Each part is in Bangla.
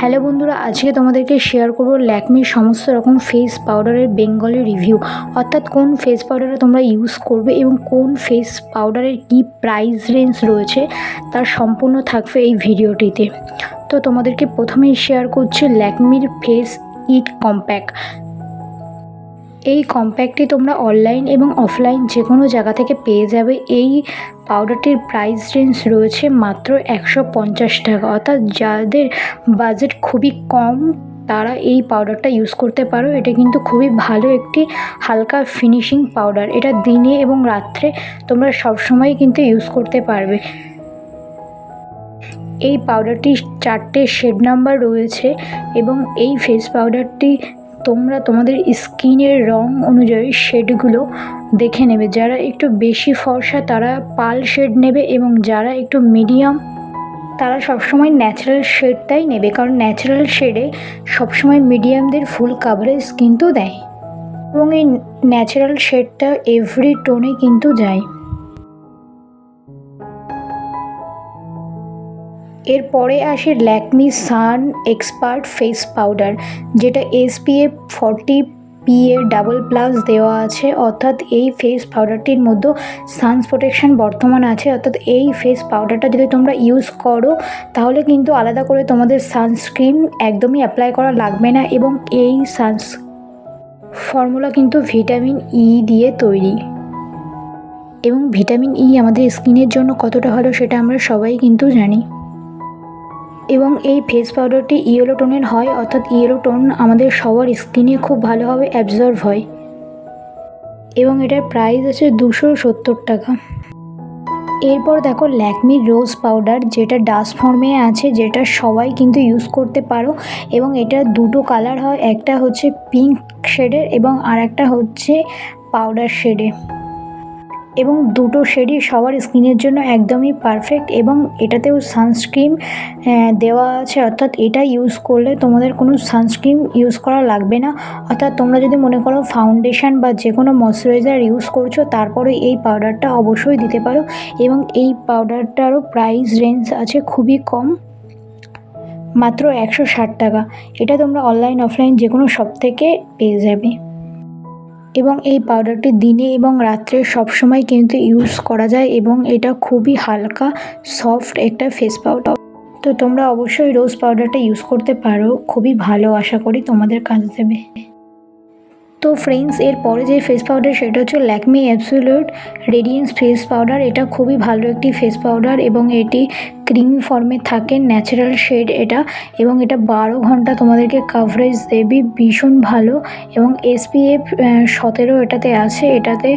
হ্যালো বন্ধুরা, আজকে তোমাদেরকে শেয়ার করব ল্যাকমির সমস্ত রকম ফেস পাউডারের বেঙ্গলের রিভিউ অর্থাৎ কোন ফেস পাউডারে তোমরা ইউজ করবে এবং কোন ফেস পাউডারের কি প্রাইস রেঞ্জ রয়েছে, তার সম্পূর্ণ থাকবে এই ভিডিওটিতে। তো তোমাদেরকে প্রথমেই শেয়ার করছি ল্যাকমির ফেস ইট কম্প্যাক্ট এই কম্প্যাক্টটি তোমরা অনলাইন এবং অফলাইন যে কোনো জায়গা থেকে পেয়ে যাবে। এই পাউডারটির প্রাইস রেঞ্জ রয়েছে মাত্র একশো পঞ্চাশ টাকা। অর্থাৎ যাদের বাজেট খুবই কম, তারা এই পাউডারটা ইউজ করতে পারো। এটা কিন্তু খুবই ভালো একটি হালকা ফিনিশিং পাউডার এটা দিনে এবং রাত্রে তোমরা সবসময় কিন্তু ইউজ করতে পারবে। এই পাউডারটির চারটে শেড নাম্বার রয়েছে এবং এই ফেস পাউডারটি তোমরা তোমাদের স্কিনের রং অনুযায়ী শেডগুলো দেখে নেবে। যারা একটু বেশি ফর্সা, তারা পাল শেড নেবে এবং যারা একটু মিডিয়াম, তারা সবসময় ন্যাচারাল শেডটাই নেবে। কারণ ন্যাচারাল শেডে সবসময় মিডিয়ামদের ফুল কাভারেজ কিন্তু দেয়। এবং এই ন্যাচারাল শেডটা এভরি টোনে কিন্তু যায়। এরপরে আসে Lakme sun expert face powder যেটা SPF forty PA double plus দেওয়া আছে। অর্থাৎ এই ফেস পাউডারটির মধ্যে সানস প্রোটেকশন বর্তমান আছে। অর্থাৎ এই ফেস পাউডারটা যদি তোমরা ইউজ করো, তাহলে কিন্তু আলাদা করে তোমাদের সানস্ক্রিন একদমই অ্যাপ্লাই করা লাগবে না এবং এই সানস ফর্মুলা কিন্তু ভিটামিন ই দিয়ে তৈরি। এবং ভিটামিন ই আমাদের স্কিনের জন্য কতটা ভালো সেটা আমরা সবাই কিন্তু জানি। এবং এই ফেস পাউডারটি ইয়েলো টোনের হয়, অর্থাৎ ইয়েলো টোন আমাদের সবার স্কিনে খুব ভালোভাবে অ্যাবজর্ভ হয়। এবং এটার প্রাইস আছে দুশো সত্তর টাকা। এরপর দেখো ল্যাকমির রোজ পাউডার যেটা ডাস্ট ফর্মে আছে, যেটা সবাই কিন্তু ইউজ করতে পারো। এবং এটা দুটো কালার হয়, একটা হচ্ছে পিঙ্ক শেডের এবং আর একটা হচ্ছে পাউডার শেডে এবং দুটো শেডই সবার স্কিনের জন্য একদমই পারফেক্ট এবং এটাতেও সানস্ক্রিন দেওয়া আছে। অর্থাৎ এটা ইউজ করলে তোমাদের কোনো সানস্ক্রিন ইউজ করা লাগবে না। অর্থাৎ তোমরা যদি মনে করো ফাউন্ডেশন বা যে কোনো ময়শ্চারাইজার ইউজ করছ, তারপরে এই পাউডারটা অবশ্যই দিতে পারো এবং এই পাউডারটারও প্রাইস রেঞ্জ আছে খুবই কম, মাত্র একশো ষাট টাকা। এটা তোমরা অনলাইন অফলাইন যে কোনো সব থেকে পেয়ে যাবে। এবং এই পাউডারটি দিনে এবং রাত্রে সবসময় কিন্তু ইউজ করা যায় এবং এটা খুবই হালকা সফট একটা ফেস পাউডার তো তোমরা অবশ্যই রোজ পাউডারটা ইউজ করতে পারো, খুবই ভালো আশা করি তোমাদের কাজ দেবে। তো ফ্রেন্ডস এর পরে যে ফেস পাউডার সেটা হচ্ছে Lakme absolute radiance face powder এটা খুবই ভালো একটি ফেস পাউডার এবং এটি ক্রিম ফর্মে থাকে ন্যাচারাল শেড এটা এবং এটা বারো ঘণ্টা তোমাদেরকে কাভারেজ দেবে, ভীষণ ভালো এবং এসপিএফ সতেরো এটাতে আছে, এটাতে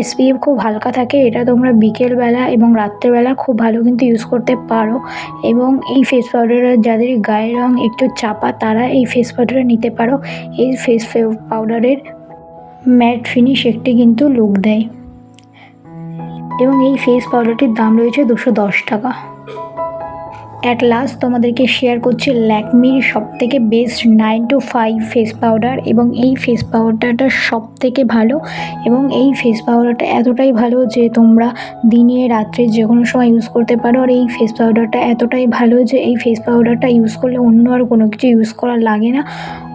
এসপিএফ খুব হালকা থাকে, এটা তোমরা বিকেলবেলা এবং রাত্রেবেলা খুব ভালো কিন্তু ইউজ করতে পারো এবং এই ফেস পাউডারের যাদের গায়ের রং একটু চাপা, তারা এই ফেস পাউডার নিতে পারো। এই ফেস পাউডারের ম্যাট ফিনিশ একটি কিন্তু লুক দেয়। এবং এই ফেস পাউডারটির দাম রয়েছে দুশো দশ টাকা। thank you. অ্যাট লাস্ট তোমাদেরকে শেয়ার করছি ল্যাকমির সব থেকে best nine two five face powder এবং এই ফেস পাউডারটা সব থেকে ভালো এবং এই ফেস পাউডারটা এতটাই ভালো যে তোমরা দিনে, রাত্রে যে কোনো সময় ইউজ করতে পারো আর এই ফেস পাউডারটা এতটাই ভালো যে এই ফেস পাউডারটা ইউজ করলে অন্য আর কোনো কিছু ইউজ করা লাগে না।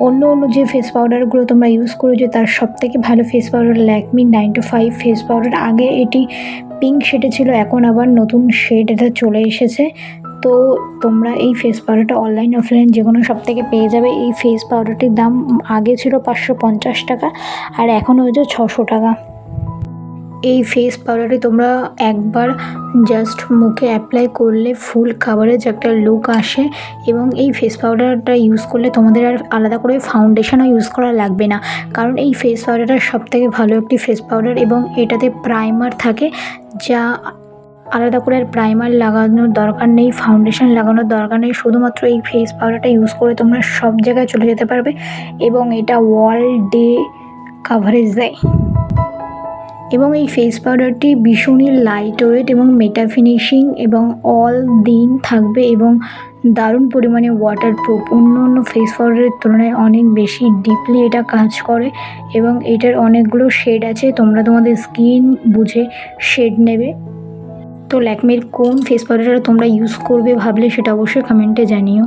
অন্য অন্য যে ফেস পাউডারগুলো তোমরা ইউজ করেছ তার সব থেকে ভালো face powder Lakme nine two five face powder আগে এটি পিঙ্ক শেডে ছিল, এখন আবার নতুন শেড এটা চলে এসেছে। তো তোমরা এই ফেস পাউডারটা অনলাইন অফলাইন যে কোনো সব থেকে পেয়ে যাবে। এই ফেস পাউডারটির দাম আগে ছিল পাঁচশো পঞ্চাশ টাকা আর এখন হয়েছে ছশো টাকা। এই ফেস পাউডারটি তোমরা একবার জাস্ট মুখে অ্যাপ্লাই করলে ফুল কাভারেজ একটা লুক আসে এবং এই ফেস পাউডারটা ইউজ করলে তোমাদের আর আলাদা করে ফাউন্ডেশনও ইউজ করা লাগবে না। কারণ এই ফেস পাউডারটা সবথেকে ভালো একটি ফেস পাউডার এবং এটাতে প্রাইমার থাকে যা আলাদা করে আর প্রাইমার লাগানোর দরকার নেই ফাউন্ডেশন লাগানোর দরকার নেই। শুধুমাত্র এই ফেস পাউডারটা ইউজ করে তোমরা সব জায়গায় চলে যেতে পারবে এবং এটা ওয়াল ডে কাভারেজ দেয়। এবং এই ফেস পাউডারটি ভীষণই লাইট ওয়েট এবং মেটা ফিনিশিং এবং অল দিন থাকবে এবং দারুণ পরিমাণে ওয়াটার প্রুফ অন্য অন্য ফেস পাউডারের তুলনায় অনেক বেশি ডিপলি এটা কাজ করে এবং এটার অনেকগুলো শেড আছে, তোমরা তোমাদের স্কিন বুঝে শেড নেবে। তো ল্যাকমির কোন ফেস পাউডারটা তোমরা ইউজ করবে ভাবলে সেটা অবশ্যই কমেন্টে জানিও।